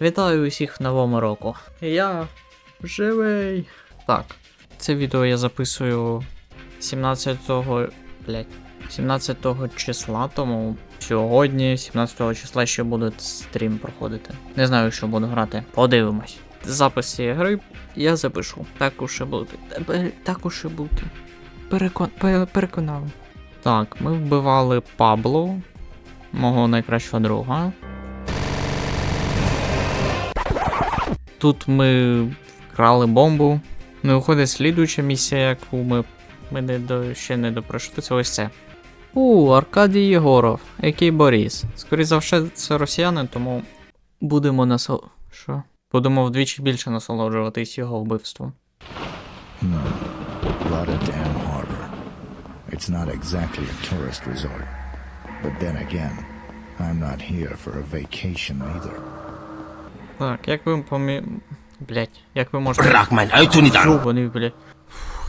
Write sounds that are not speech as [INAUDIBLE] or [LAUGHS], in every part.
Вітаю усіх в новому року. Я живий. Так, це відео я записую 17-го. Блять. 17 числа, тому сьогодні, 17 числа, ще буде стрім проходити. Не знаю, що буду грати. Подивимось. Запис цієї гри я запишу. Так уж і бути. Так уж і бути. Перекон... пе- Переконали. Так, ми вбивали Пабло, мого найкращого друга. Тут ми вкрали бомбу. Не виходить слідуюча місія, яку ми, ми не до, ще не допройшли. Це ось це. У, Аркадій Єгоров, який Борис. Скоріше за все, це росіяни, тому будемо насол... Що? Будемо вдвічі більше насолоджуватись його вбивством. Hmm. Rotterdam Harbor. It's not exactly a tourist resort. But then again, I'm not here for a vacation either. Так, як ви помі... Блять, як ви можете. Bırak Auto nicht an! Вони, блядь.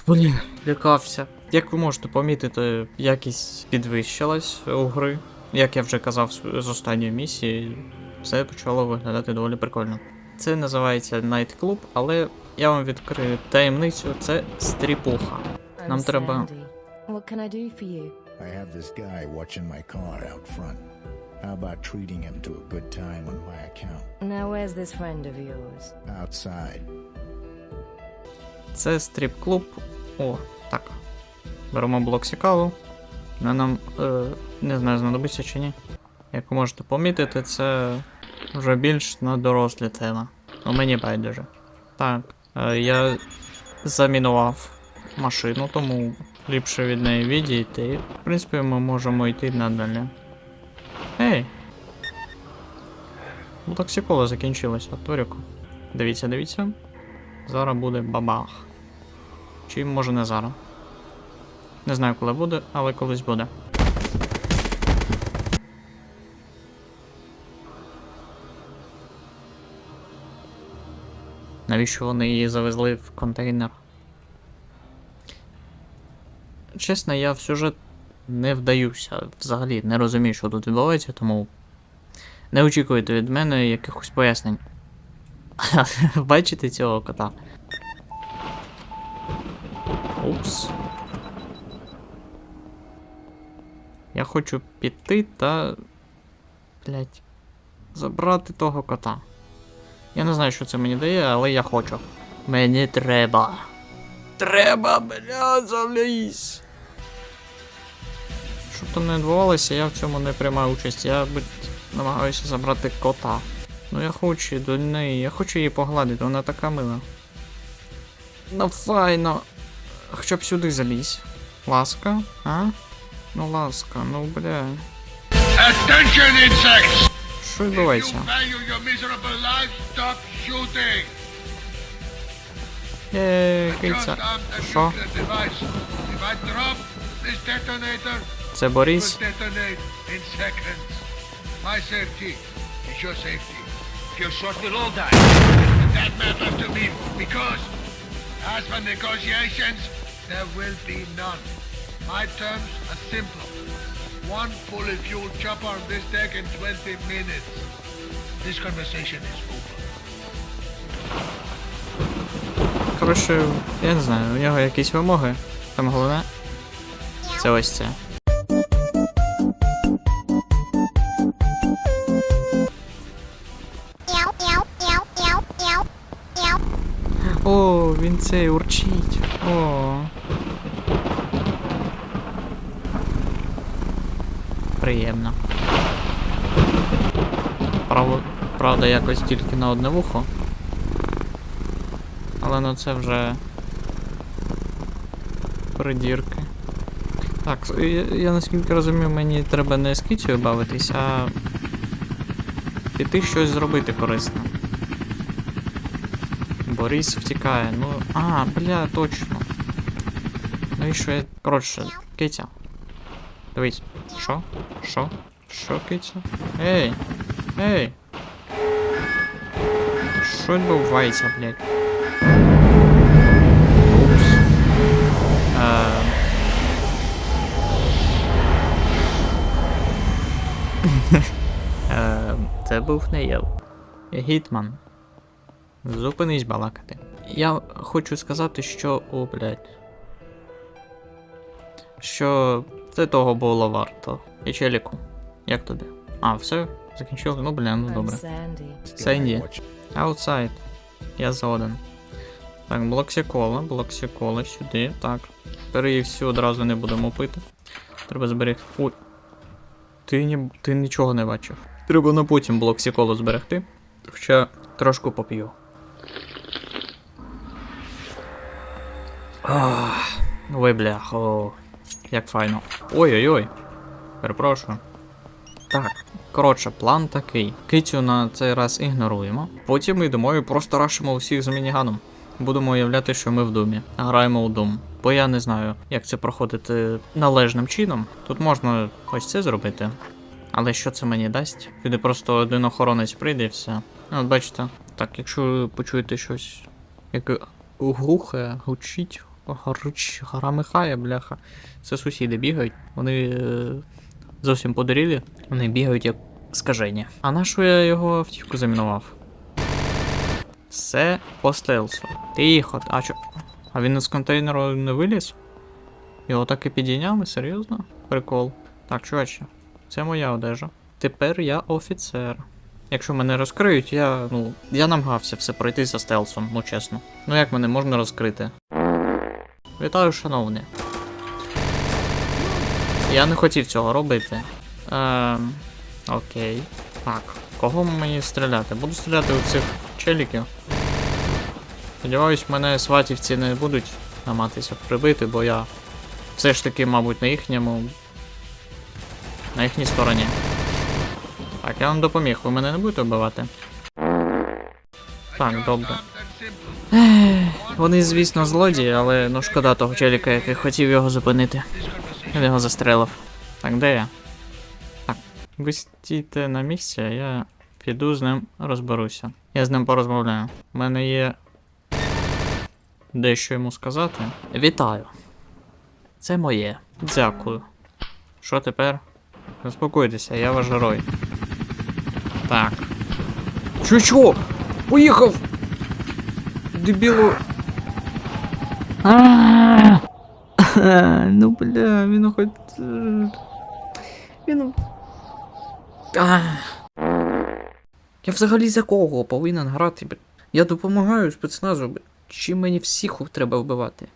Блін, лякався. Як ви можете помітити, якість підвищилась у гри. Як я вже казав з останньої місії, все почало виглядати доволі прикольно. Це називається Night Club, але я вам відкрию таємницю, це стріпуха. Нам треба. What can I do for you? I have this guy watching my car out front. How about treating him to a good time on my account? Now, where's this friend of yours? Outside. Це стріп-клуб. О, так. Беремо блок сікалу. Вона нам е, не знаю, знадобиться чи ні. Як ви можете помітити, це вже більш на дорослі тема. Ну мені байдуже. Так, е, я замінував машину, тому ліпше від неї відійти. В принципі, ми можемо йти надалі. Ей! Блок сікола закінчилося, Торіку. Дивіться, дивіться. Зараз буде бабах. Чи може не зараз. Не знаю, коли буде, але колись буде. Навіщо вони її завезли в контейнер? Чесно, я в сюжет не вдаюся. Взагалі не розумію, що тут відбувається, тому не очікуйте від мене якихось пояснень. [LAUGHS] Бачите цього кота? Упс. Я хочу піти та. Блять. Забрати того кота. Я не знаю, що це мені дає, але я хочу. Мені треба. Треба, бля, залізь. Щоб там не відбувалося, я в цьому не приймаю участь. Я блядь, намагаюся забрати кота. Ну я хочу до неї, я хочу її погладити, вона така мила. Ну файно. Хоча б сюди залізь. Ласка, а? Ну ласка, ну бля. Attention insects! Що відбувається? value your miserable life, stop shooting! Є, Just киця. arm the Що? nuclear device. If I drop this detonator, Це it will Борис? detonate in seconds. My safety is your safety. If you're shot, we'll all die. That matters to me because, as for negotiations, there will be none. My terms are simple. One fully fueled chopper on this deck in 20 minutes. This conversation is Коротше, я не знаю, у нього якісь вимоги. Там головне. Це ось це. О, він цей урчить. О. Приємно. Право, правда, якось тільки на одне вухо. Але ну це вже. Придірки. Так, я, я наскільки розумію, мені треба не з кицею бавитись, а піти щось зробити корисне. Борис втікає, ну. А, бля, точно. Ну і що я. Коротше, киця. Дивись. Що? Що? Що, киця? Ей! Ей! Що відбувається, блядь? [LAUGHS] Це був не я. Гітман. Зупинись балакати. Я хочу сказати, що. О, блядь. Що це того було варто. І челіку. Як тобі? А, все? Закінчили? Ну, бля, ну добре. Sandy. Сенді. Аутсайд. Я згоден. Так, блоксікола, блоксікола сюди. Так. Тепер її всю одразу не будемо пити. Треба зберегти. Ой. Ти, ні... ти нічого не бачив. Треба на потім блоксіколу зберегти. Хоча трошку поп'ю. Ой, блях, о, як файно. Ой-ой-ой. Перепрошую. Так, коротше, план такий. Китю на цей раз ігноруємо. Потім ми йдемо і просто рашимо усіх з мініганом. Будемо уявляти, що ми в думі. Граємо у Doom. Бо я не знаю, як це проходити належним чином. Тут можна ось це зробити. Але що це мені дасть? Сюди просто один охоронець прийде і все. Ну, От бачите. Так, якщо почуєте щось, яке гухе, гучить, гаруч, грамихає, бляха. Це сусіди бігають. Вони е, зовсім подорілі, вони бігають як скажені. А на що я його автівку замінував? Все по стелсу. Тихо, а чо? А він із контейнеру не виліз? Його так і підійняли? Серйозно? Прикол. Так, чуваче, це моя одежа. Тепер я офіцер. Якщо мене розкриють, я. ну. Я намагався все пройти за стелсом, ну чесно. Ну як мене можна розкрити? Вітаю, шановні. Я не хотів цього робити. Ем, окей. Так. Кого мені стріляти? Буду стріляти у цих челіків. Сподіваюсь, мене сватівці не будуть намагатися прибити, бо я все ж таки, мабуть, на їхньому. На їхній стороні. Так, я вам допоміг, ви мене не будете вбивати? Так, добре. Вони, звісно, злодії, але ну шкода того челіка, який хотів його зупинити. Він його застрелив. Так, де я? Так, ви стійте на місці, а я піду з ним розберуся. Я з ним порозмовляю. У мене є дещо йому сказати. Вітаю. Це моє. Дякую. Що тепер? Заспокойтеся, я ваш герой. Так. Чо? Поїхав! Дебілу. [LAUGHS] Ну бля, він хоч. е, Він. Я взагалі за кого повинен грати? бля? Я допомагаю спецназу. Чи мені всіх треба вбивати?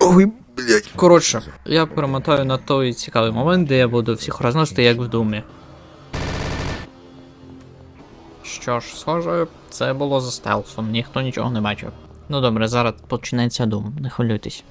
Ой, блядь. Коротше, я перемотаю на той цікавий момент, де я буду всіх розносити як в думі. Що ж, схоже, це було за стелсом, ніхто нічого не бачив. Ну добре, зараз почнеться дум, не хвилюйтесь.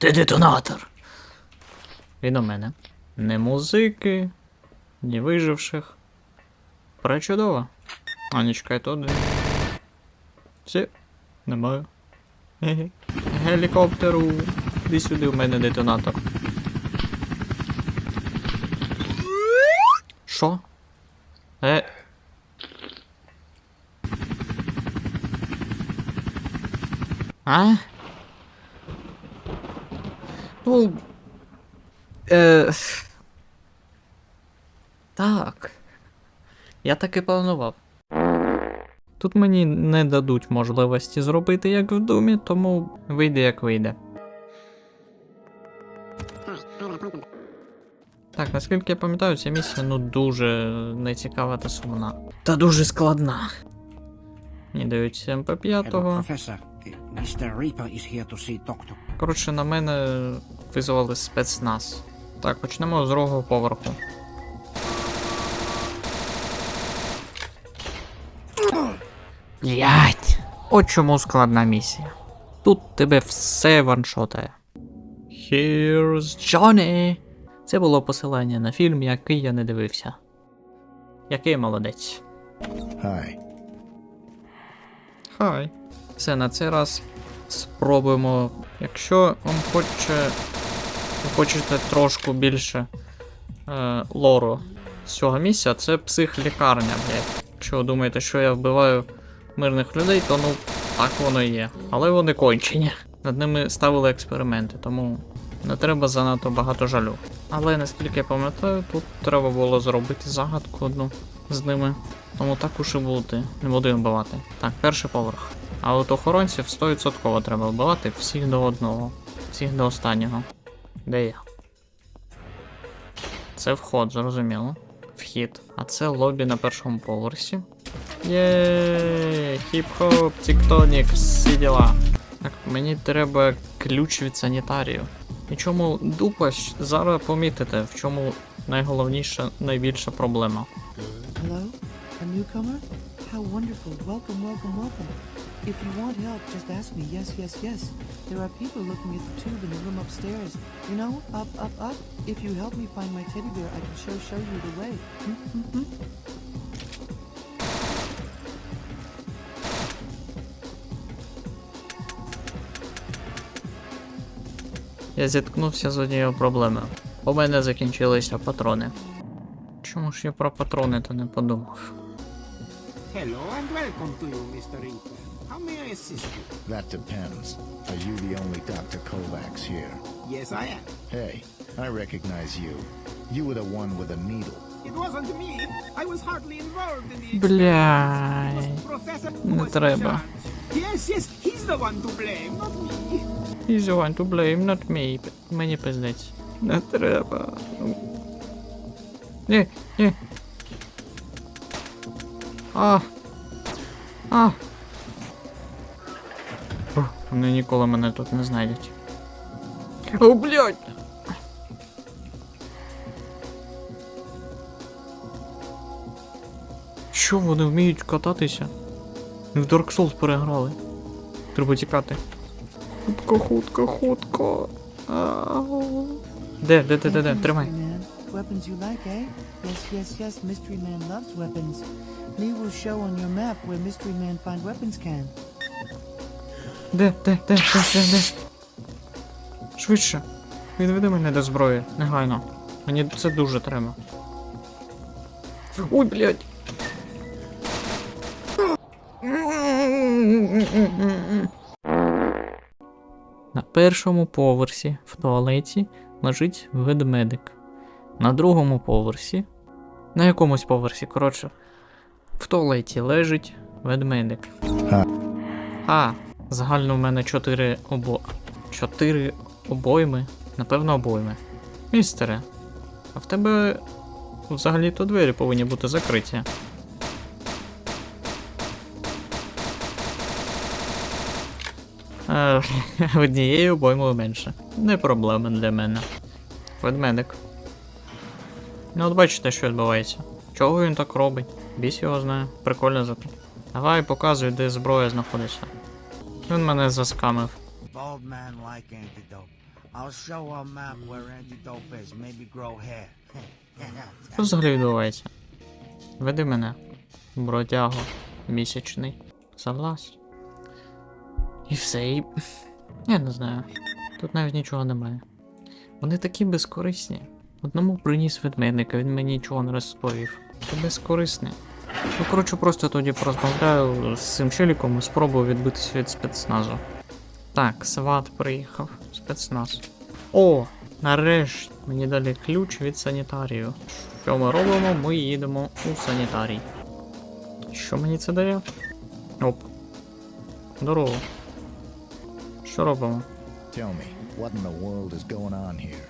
Де детонатор? Він у мене. Не музики, ні виживших. Пречудово. А не чекай то де. Все, немає. Гелікоптеру. Іди сюди, у мене детонатор. Що? Е. А? Ну. Е... Так. Я так і планував. Тут мені не дадуть можливості зробити як в думі, тому вийде як вийде. Так, наскільки я пам'ятаю, ця місія ну дуже нецікава та сумна. Та дуже складна. Мені дають Hello, МП5. Коротше, на мене визвали спецназ. Так, почнемо з другого поверху. Блять! От чому складна місія. Тут тебе все ваншотає. Here's Johnny! Це було посилання на фільм, який я не дивився. Який молодець. Hi. Хай. Все, на цей раз спробуємо. Якщо вам хоче. хочете трошку більше е, лору з цього місця, це психлікарня, блядь. Якщо ви думаєте, що я вбиваю мирних людей, то ну так воно і є. Але вони кончені. Над ними ставили експерименти, тому не треба занадто багато жалю. Але наскільки я пам'ятаю, тут треба було зробити загадку одну з ними. Тому так уж і бути. Не буду їх вбивати. Так, перший поверх. А от охоронців 100% треба вбивати всіх до одного. Всіх до останнього. Де я? Це вход, зрозуміло. Вхід. А це лобі на першому поверсі. Є хіп-хоп, тіктонік, всі діла. Так, мені треба ключ від санітарію. І чому дупа зараз помітите, в чому найголовніша, найбільша проблема. Hello? A newcomer? How wonderful. Welcome, welcome, welcome. If you want help, just ask me. Yes, yes, yes. There are people looking at the tube in the room upstairs. You know, up, up, up. If you help me find my teddy bear, I can show show you the way. Hmm, Я зіткнувся з однією проблемою. У мене закінчилися патрони. Чому ж я про патрони то не подумав? Hello and welcome to you, Mr. Reaper. How may I assist you? That depends. Are you the only Dr. Kovacs here? Yes, I am. Hey, I recognize you. You were the one with the needle. It wasn't me. I was hardly involved in the who Не треба. Yes, yes, the one to blame, not me. He's the one to blame, not me. Мені пиздець. Не треба. Ні, ні. А. А. Ух, Вони ніколи мене тут не знайдуть. О, блядь! Що вони вміють кататися? В Dark Souls переграли. Треба тікати. Хутко, хутко, хутко. Де, де, де, де, де, тримай. Weapons you like, eh? Yes, yes, yes. Mystery Man loves weapons. Me will show on your map where Mystery Man find weapons can. Де, де, де, де, де, де? Швидше. Відведи мене до зброї, негайно. Мені це дуже треба. Ой, блядь. Першому поверсі в туалеті лежить ведмедик. На другому поверсі. На якомусь поверсі, коротше. В туалеті лежить ведмедик. А, загально в мене 4 обо. 4 обойми. Напевно, обойми. Містере, а в тебе взагалі-то двері повинні бути закриті. [LAUGHS] Однією обоймою менше. Не проблема для мене. Ведмедик. Ну от бачите, що відбувається. Чого він так робить? Біс його знає. Прикольно зато. Давай показуй, де зброя знаходиться. Він мене заскамив. [LAUGHS] Що взагалі відбувається? Веди мене, бродяго, місячний. Залазь. І все, і. Я не знаю. Тут навіть нічого немає. Вони такі безкорисні. Одному приніс ведмедника, він мені нічого не розповів. Ти безкорисний. Ну, коротше, просто тоді порозмовляю з цим челіком і спробую відбитися від спецназу. Так, сват приїхав. Спецназ. О! Нарешті мені дали ключ від санітарію. Що ми робимо? Ми їдемо у санітарій. Що мені це дає? Оп. Здорово. Що робимо? Tell me, what in the world is going on here?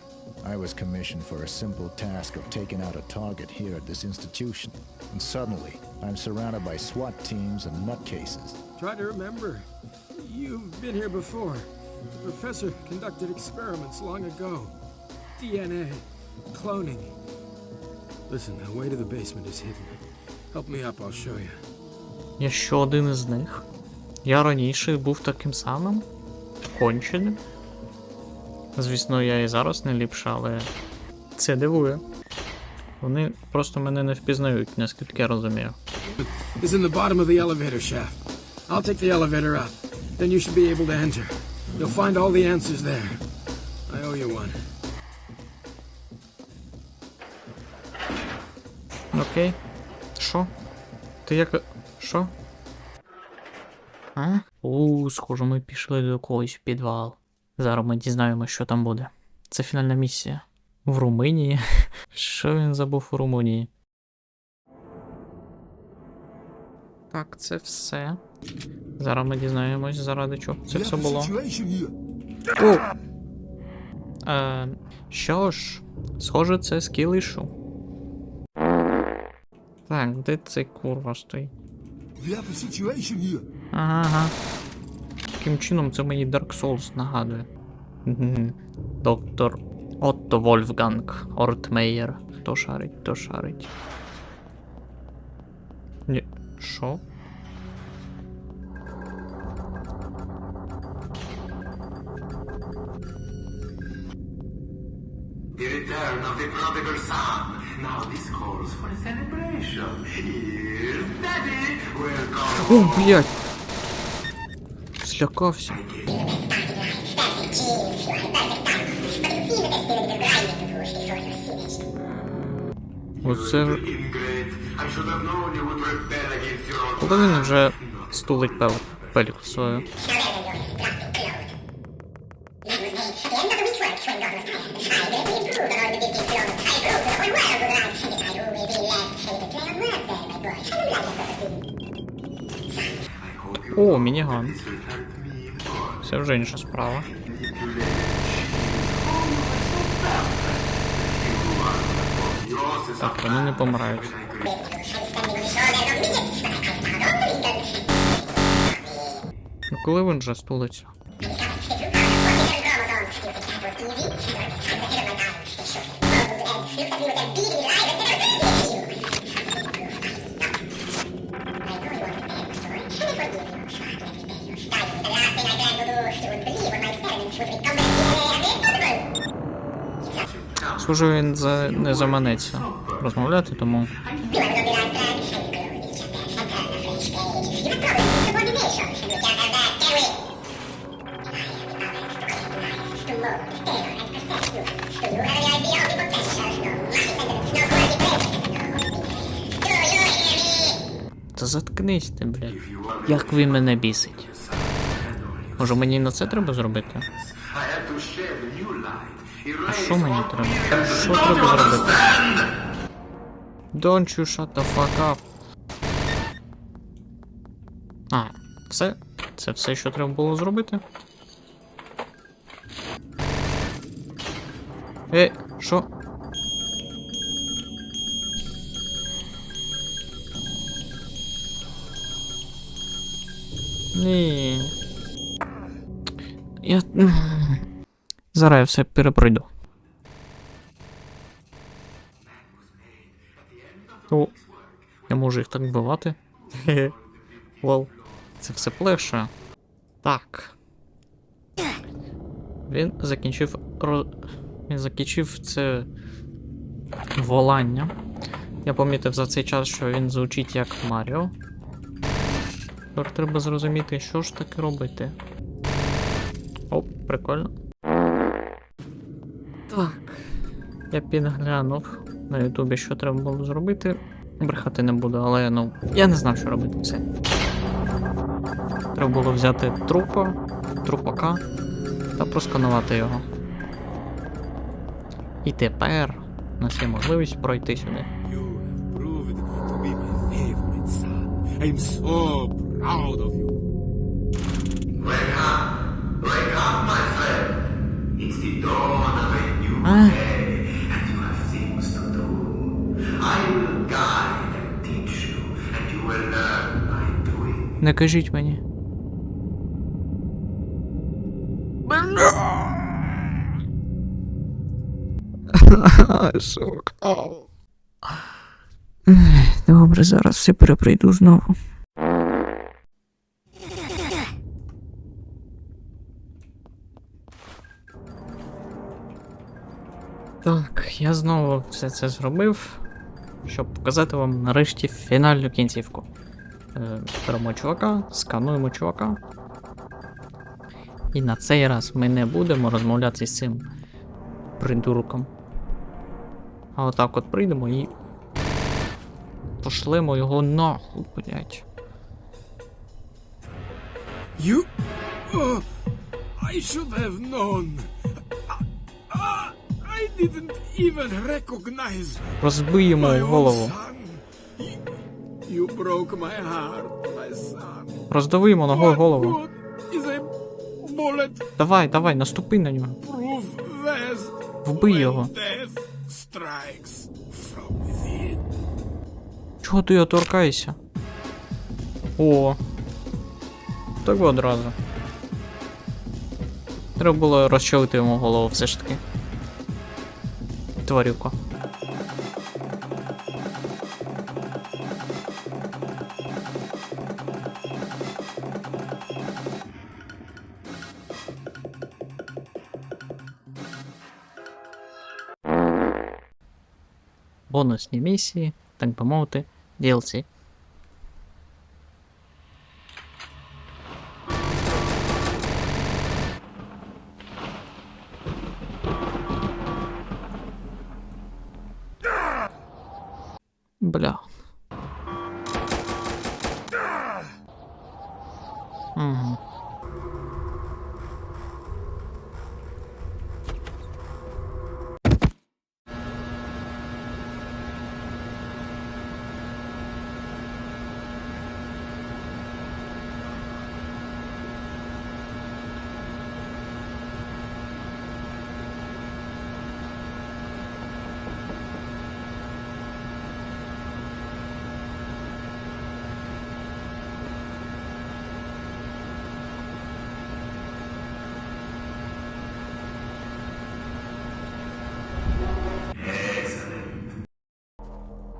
I was commissioned for a simple task of taking out a target here at this institution. And suddenly, I'm surrounded by SWAT teams and nutcases. Try to remember. You've been here before. The professor conducted experiments long ago. DNA, cloning. Listen, the way to the basement is hidden. Help me up, I'll show you. Я що один із них? Я раніше був таким самим? Конченим? Звісно, я і зараз не ліпша, але це дивує. Вони просто мене не впізнають, наскільки я розумію. Is in the bottom of the elevator shaft. I'll take the elevator up. Then you should be able to enter. You'll find all the answers there. I owe you one. Окей. Що? Ти як. Що? А? У, схоже, ми пішли до когось в підвал. Зараз ми дізнаємося, що там буде. Це фінальна місія. В Румунії? [LAUGHS] Що він забув у Румунії? Так, це все. Зараз ми дізнаємось, заради чого це все було. О! Е, що ж, схоже, це скілишу. Так, де цей курва стоїть? Ага, ага. Таким чином це мені Dark Souls нагадує. Доктор Отто Вольфганг Ортмейєр. Хто шарить, хто шарить. Ні. Що? The return of the prodigal son. Now this calls for a celebration. Here's Daddy. Welcome. О, блядь! Your own Коли він вже стулить пел... пельку свою. О, мініган. Це вже інша справа. Так, вони не помирають. Ну коли він вже стулиться? Схоже, він за... не заманеться розмовляти, тому. Та заткнись ти, блядь. Як він мене бісить. Може мені на це треба зробити? А що мені треба? Що треба зробити? Don't you shut the fuck up. А, все? Це все, що треба було зробити? Е, що? Ні. Я. Зараз я все перепройду. О, я можу їх так вбивати. Хе-хе. Лол. Це все плеше. Так. Він закінчив. ро- Він закінчив це волання. Я помітив за цей час, що він звучить як Маріо. Тепер треба зрозуміти, що ж таке робити. О, прикольно. Так. Я підглянув на Ютубі, що треба було зробити. Брехати не буду, але ну. Я не знав, що робити все. Треба було взяти трупа, трупака та просканувати його. І тепер у нас є можливість пройти сюди. I'm so proud of you. Wake up! Wake up, my friend! It's the dawn of a? Не кажіть мені. Добре, зараз все переприйду знову. Так, я знову все це зробив, щоб показати вам нарешті фінальну кінцівку. Е, беремо чувака, скануємо чувака. І на цей раз ми не будемо розмовляти з цим придурком. А отак от прийдемо і. Пошлемо його нахуй, блять. You? Oh, I should have known. Розбий йому голову. You, you broke my heart, my son. Роздави йому ногою голову. Давай, давай, наступи на нього. Вбий його. Чого ти його торкаєшся? О. Так одразу. Треба було розчавити йому голову все ж таки. Тварюка. Бонусні місії, так би мовити, DLC.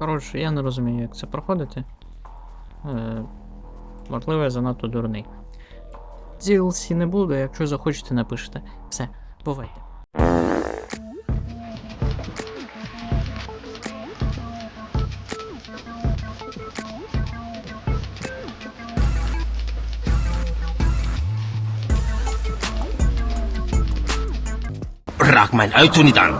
Коротше, я не розумію, як це проходити. Е, можливо, я занадто дурний. DLC не буду, якщо захочете, напишете. Все, бувайте. Uitzending aan.